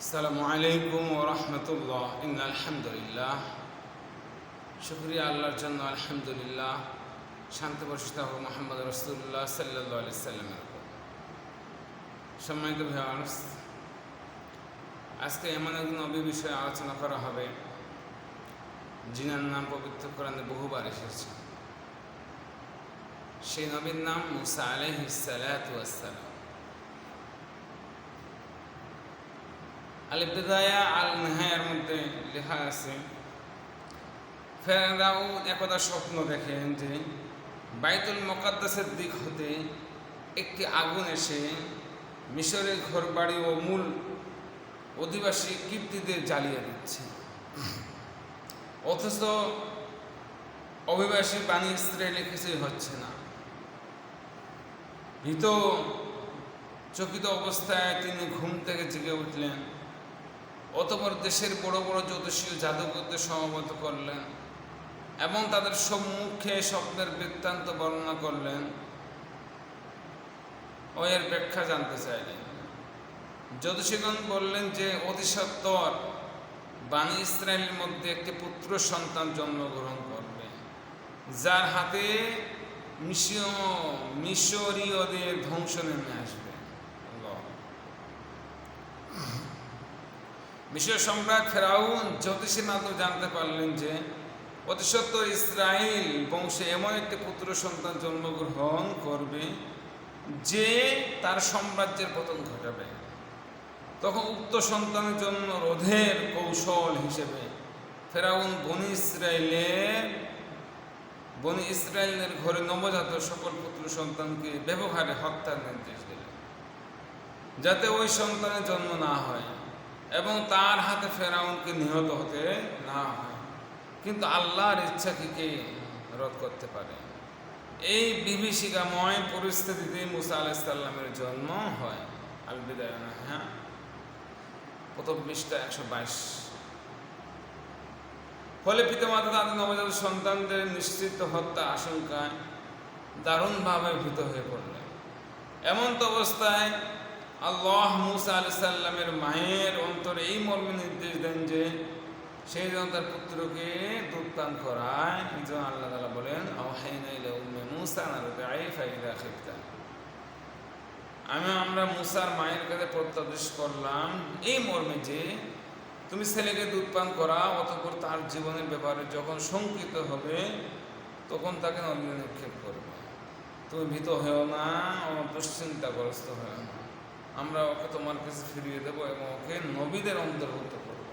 আসসালামু আলাইকুম রহমতুল্লাহ। ইন আলহামদুলিল্লাহ। শুক্রিয়া আল্লাহর জন্য আলহামদুলিল্লাহ। শান্তি বর্ষিত মোহাম্মদ রসুল্লাহ সাল্লাহ আলি সাল্লামের সম্মানিত ভিউয়ার্স আজকে এমন এক নবী বিষয়ে আলোচনা করা হবে যিনার নাম পবিত্র কোরআনে বহুবার এসেছে। সেই নবীর নাম মুসা আলহিস সালাম। আল বিদায়া আল নেহায়ের মধ্যে লেখা আছে ফেরাও একদা স্বপ্ন দেখেন যে বাইতুল মকাদ্দাসের দিক হতে একটি আগুন এসে মিশরের ঘর বাড়ি ও মূল অধিবাসী কীর্তিদের জ্বালিয়ে দিচ্ছে। অথচ অভিবাসী বাণী ইসরায়েলে কিছুই হচ্ছে না। ভীত, চকিত অবস্থায় তিনি ঘুম থেকে জেগে উঠলেন। অতপর দেশের বড় বড় জ্যোতিষীয় জাদুকরদের সমবেত করলেন এবং তাদের সম্মুখে স্বপ্নের বৃত্তান্ত বর্ণনা করলেন। ও এর ব্যাখ্যা জানতে চাইলেন জ্যোতিষীগণ বললেন যে অতি সত্তর বাণী ইসরায়েলের মধ্যে একটি পুত্র সন্তান জন্মগ্রহণ করবে, যার হাতে মিশীয় মিশরীয়দের ধ্বংস নেমে আসবে আল্লাহ বিশ্ব সম্রাট ফেরাউন জ্যোতিষী মাত্র জানতে পারলেন যে অতিসত্তর ইসরায়েল বংশে এমন একটি পুত্র সন্তান জন্মগ্রহণ করবে যে তার সাম্রাজ্যের পতন ঘটাবে। তখন উক্ত সন্তানের জন্য রোধের কৌশল হিসেবে ফেরাউন বনি ইসরায়েলের বনি ইসরায়েলের ঘরে নবজাত সকল পুত্র সন্তানকে ব্যবহারে হত্যার নির্দেশ দিলেন, যাতে ওই সন্তানের জন্ম না হয়। এবং তার হাতে ফেরাউনকে নিহত হতে না হয়। কিন্তু আল্লাহর ইচ্ছা কি কে রদ করতে পারে? এই বিভীষিকাময় পরিস্থিতিতে মুসা আলাইসাল্লামের জন্ম হয়। আল বিদায় হ্যাঁ? প্রথম বিশটা একশো বাইশ। ফলে পিতামাতা তাদের নবজাত সন্তানদের নিশ্চিত হত্যা আশঙ্কায় দারুণভাবে ভীত হয়ে পড়লেন। এমন তো অবস্থায় আল্লাহ মুসা আলি সাল্লামের মায়ের অন্তরে এই মর্মে নির্দেশ দেন যে, সেই যেন তার পুত্রকে দুধপান করায়। এই আল্লাহ তালা বলেন আমি আমরা মুসার মায়ের কাছে প্রত্যাদেশ করলাম, এই মর্মে যে, তুমি ছেলেকে দুধ পান করা অতপর তার জীবনের ব্যাপারে যখন শঙ্কিত হবে, তখন তাকে নিক্ষেপ করবে। তুমি ভীত হয়েও না দুশ্চিন্তাগ্রস্ত হয়েও না। আমরা ওকে তোমার কাছে ফিরিয়ে দেবো এবং ওকে নবীদের অন্তর্ভুক্ত করব।